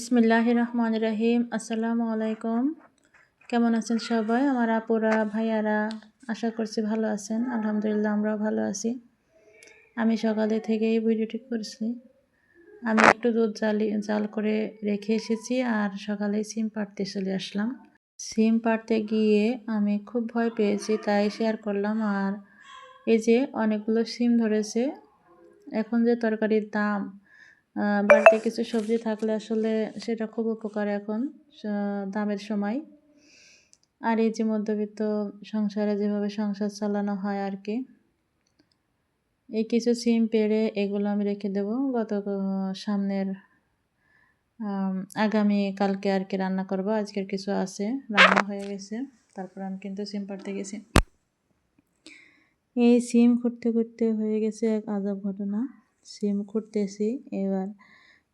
বিসমিল্লাহ রহমান রহিম আসসালামু আলাইকুম কেমন আছেন সবাই? আমার আপুরা, ভাইয়ারা, আশা করছি ভালো আছেন। আলহামদুলিল্লাহ, আমরাও ভালো আছি। আমি সকালে থেকেই ভিডিওটি করছি। আমি একটু দুধ জালি, জাল করে রেখে এসেছি আর সকালে সিম পাড়তে চলে আসলাম। সিম পাড়তে গিয়ে আমি খুব ভয় পেয়েছি, তাই শেয়ার করলাম। আর এই যে অনেকগুলো সিম ধরেছে, এখন যে তরকারির দাম বাড়িতে কিছু সবজি থাকলে আসলে সেটা খুব উপকার এখন দামের সময়। আর এই যে মধ্যবিত্ত সংসারে যেভাবে সংসার চালানো হয় আর কি, এই কিছু সিম পেড়ে এগুলো আমি রেখে দেবো। গত সামনের আগামী কালকে আর কি রান্না করব। আজকের কিছু আছে, রান্না হয়ে গেছে, তারপর আমি কিন্তু সিম পাড়তে গেছি। এই সিম খুঁড়তে খুঁড়তে হয়ে গেছে এক আজব ঘটনা। সিম খুঁড়তেছি। এবার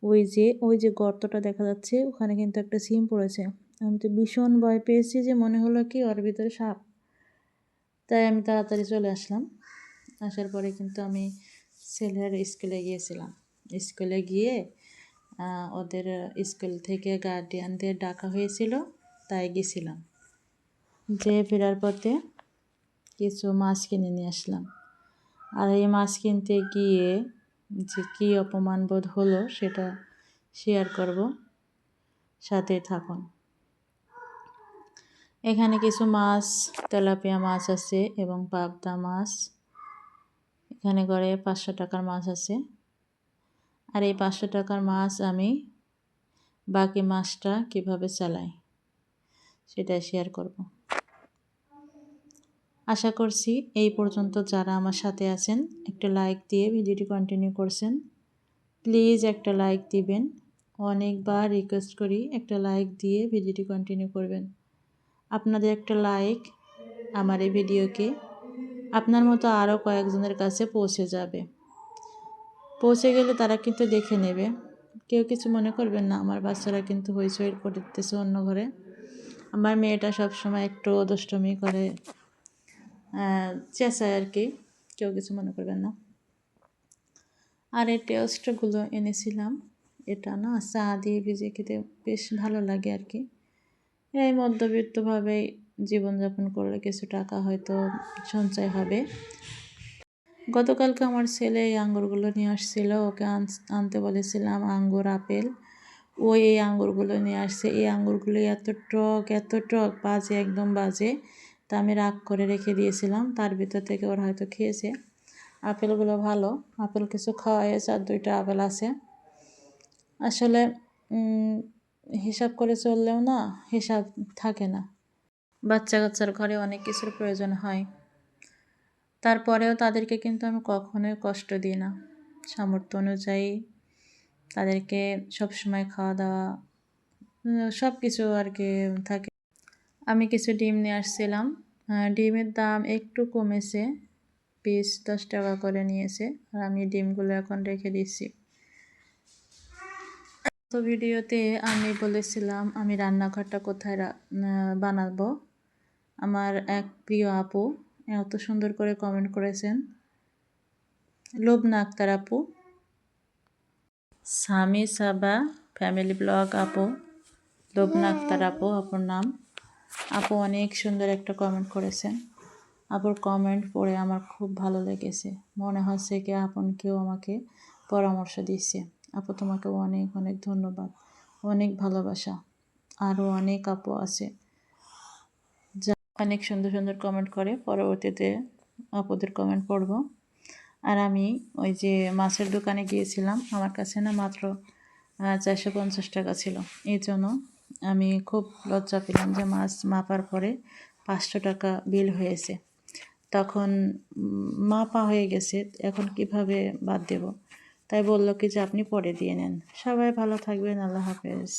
ওই যে ওই যে গর্তটা দেখা যাচ্ছে, ওখানে কিন্তু একটা সিম পড়েছে। আমি তো ভীষণ ভয় পেয়েছি যে মনে হলো কি ওর ভিতরে সাপ। তাই আমি তাড়াতাড়ি চলে আসলাম। আসার পরে কিন্তু আমি ছেলের স্কুলে গিয়েছিলাম। স্কুলে গিয়ে ওদের স্কুল থেকে গার্ডিয়ানদের ডাকা হয়েছিল, তাই গেছিলাম। যে ফেরার পথে কিছু মাছ কিনে নিয়ে আসলাম। আর এই মাছ কিনতে গিয়ে যে কী অপমান বোধ হলো সেটা শেয়ার করব। সাথে থাকুন। এখানে কিছু মাছ, তেলাপিয়া মাছ আছে এবং পাবদা মাছ। এখানে করে পাঁচশো টাকার মাছ আছে। আর এই পাঁচশো টাকার মাছ আমি বাকি মাছটা কীভাবে চালাই সেটা শেয়ার করব। আশা করছি এই পর্যন্ত যারা আমার সাথে আছেন, একটা লাইক দিয়ে ভিডিওটি কন্টিনিউ করছেন। প্লিজ একটা লাইক দিবেন। অনেকবার রিকোয়েস্ট করি একটা লাইক দিয়ে ভিডিওটি কন্টিনিউ করবেন। আপনাদের একটা লাইক আমার এই ভিডিওকে আপনার মতো আরও কয়েকজনের কাছে পৌঁছে যাবে। পৌঁছে গেলে তারা কিন্তু দেখে নেবে। কেউ কিছু মনে করবেন না, আমার বাচ্চারা কিন্তু হইচই করতেছে অন্য ঘরে। আমার মেয়েটা সবসময় একটু দুষ্টমি করে। চেঁচায় আর কি, কেউ কিছু মনে করবেন না। আর এই টেস্টগুলো এনেছিলাম, এটা না চা দিয়ে ভিজে খেতে বেশ ভালো লাগে আর কি। এই মধ্যবিত্তভাবেই জীবনযাপন করলে কিছু টাকা হয়তো সঞ্চয় হবে। গতকালকে আমার ছেলে এই আঙ্গুরগুলো নিয়ে আসছিল, ওকে আনতে বলেছিলাম, আঙ্গুর, আপেল। ও এই আঙ্গুরগুলো নিয়ে আসছে। এই আঙ্গুরগুলো এত টক এত টক, বাজে, একদম বাজে। তা আমি রাগ করে রেখে দিয়েছিলাম। তার ভিতর থেকে ওরা হয়তো খেয়েছে। আপেলগুলো ভালো। আপেল কিছু খাওয়াইয়েছে আর দুইটা আপেল আছে। আসলে হিসাব করে চললেও না, হিসাব থাকে না। বাচ্চা কাচ্চার ঘরে অনেক কিছুর প্রয়োজন হয়। তারপরেও তাদেরকে কিন্তু আমি কখনোই কষ্ট দিই না। সামর্থ্য অনুযায়ী তাদেরকে সবসময় খাওয়া দাওয়া সব কিছু আর কি থাকে। আমি কিছু ডিম নিয়ে আসছিলাম। ডিমের দাম একটু কমেছে। পিস দশ টাকা করে নিয়েছে আর আমি ডিমগুলো এখন রেখে দিচ্ছি। তো ভিডিওতে আমি বলেছিলাম আমি রান্নাঘরটা কোথায় বানাবো। আমার এক প্রিয় আপু এত সুন্দর করে কমেন্ট করেছেন। লোবনা আক্তার আপু। স্বামী সাবা ফ্যামিলি ব্লগ আপু। লোবনা আক্তার আপু আপুর নাম? আপু অনেক সুন্দর একটা কমেন্ট করেছেন। আপুর কমেন্ট পড়ে আমার খুব ভালো লেগেছে। মনে হচ্ছে কি আপন কেউ আমাকে পরামর্শ দিচ্ছে। আপু তোমাকে অনেক অনেক ধন্যবাদ। অনেক ভালোবাসা। আরও অনেক আপু আছে। যা অনেক সুন্দর সুন্দর কমেন্ট করে। পরবর্তীতে আপুদের কমেন্ট পড়ব। আর আমি ওই যে মাছের দোকানে গিয়েছিলাম। আমার কাছে না মাত্র চারশো পঞ্চাশ টাকা ছিল। এই জন্য আমি খুব লজ্জা পেলাম যে মাছ মাপার পরে পাঁচশো টাকা বিল হয়েছে। তখন মাপা হয়ে গেছে, এখন কীভাবে বাদ দেব? তাই বলল কি যে আপনি পরে দিয়ে নেন। সবাই ভালো থাকবেন, আল্লাহ হাফেজ।